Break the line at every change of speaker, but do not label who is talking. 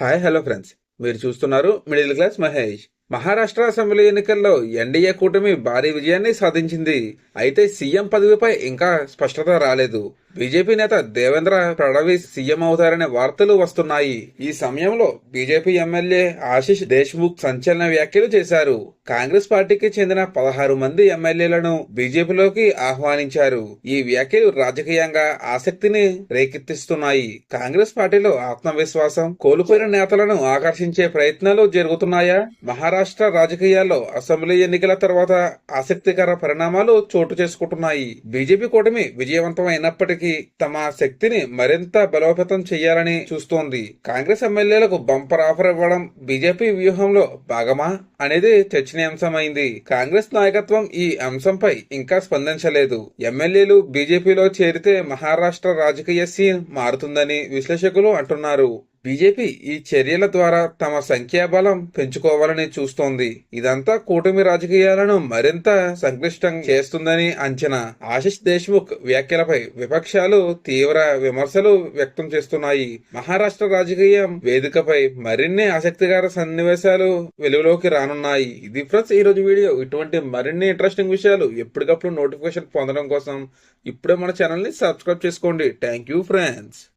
Hi hello friends. మీరు చూస్తున్నారు middle class Mahesh. Maharashtra assembly ఎన్నికల్లో ఎన్డీఏ కూటమి భారీ విజయాన్ని సాధించింది. అయితే సీఎం పదవిపై ఇంకా స్పష్టత రాలేదు. బీజేపీ నేత దేవేంద్ర ఫడ్నవీస్ సీఎం అవుతారనే వార్తలు వస్తున్నాయి. ఈ సమయంలో బీజేపీ ఎమ్మెల్యే ఆశిష్ దేశ్ముఖ్ సంచలన వ్యాఖ్యలు చేశారు. కాంగ్రెస్ పార్టీకి చెందిన పదహారు మంది ఎమ్మెల్యేలను బీజేపీలోకి ఆహ్వానించారు. ఈ వ్యాఖ్యలు రాజకీయంగా ఆసక్తిని రేకెత్తిస్తున్నాయి. కాంగ్రెస్ పార్టీలో ఆత్మవిశ్వాసం కోల్పోయిన నేతలను ఆకర్షించే ప్రయత్నాలు జరుగుతున్నాయా? మహారాష్ట్ర రాజకీయాల్లో అసెంబ్లీ ఎన్నికల తర్వాత ఆసక్తికర పరిణామాలు చోటు చేసుకుంటున్నాయి. బీజేపీ కూటమి విజయవంతమైనప్పటికీ తమ శక్తిని మరింత బలోపేతం చేయాలని చూస్తోంది. కాంగ్రెస్ ఎమ్మెల్యేలకు బంపర్ ఆఫర్ ఇవ్వడం బీజేపీ వ్యూహంలో భాగమా అనేది చర్చనీయాంశమైంది. కాంగ్రెస్ నాయకత్వం ఈ అంశంపై ఇంకా స్పందించలేదు. ఎమ్మెల్యేలు బీజేపీలో చేరితే మహారాష్ట్ర రాజకీయ సీన్ మారుతుందని విశ్లేషకులు అంటున్నారు. బీజేపీ ఈ చర్యల ద్వారా తమ సంఖ్యాబలం పెంచుకోవాలని చూస్తోంది. ఇదంతా కూటమి రాజకీయాలను మరింత సంక్లిష్టం చేస్తుందని అంచనా. ఆశిష్ దేశ్ముఖ్ వ్యాఖ్యలపై విపక్షాలు తీవ్ర విమర్శలు వ్యక్తం చేస్తున్నాయి. మహారాష్ట్ర రాజకీయం వేదికపై మరిన్ని ఆసక్తికర సన్నివేశాలు వెలుగులోకి రానున్నాయి. ఇది ఫ్రెండ్స్ ఈ రోజు వీడియో. ఇటువంటి మరిన్ని ఇంట్రెస్టింగ్ విషయాలు ఎప్పటికప్పుడు నోటిఫికేషన్ పొందడం కోసం ఇప్పుడే మన ఛానల్ని సబ్స్క్రైబ్ చేసుకోండి. Thank you friends.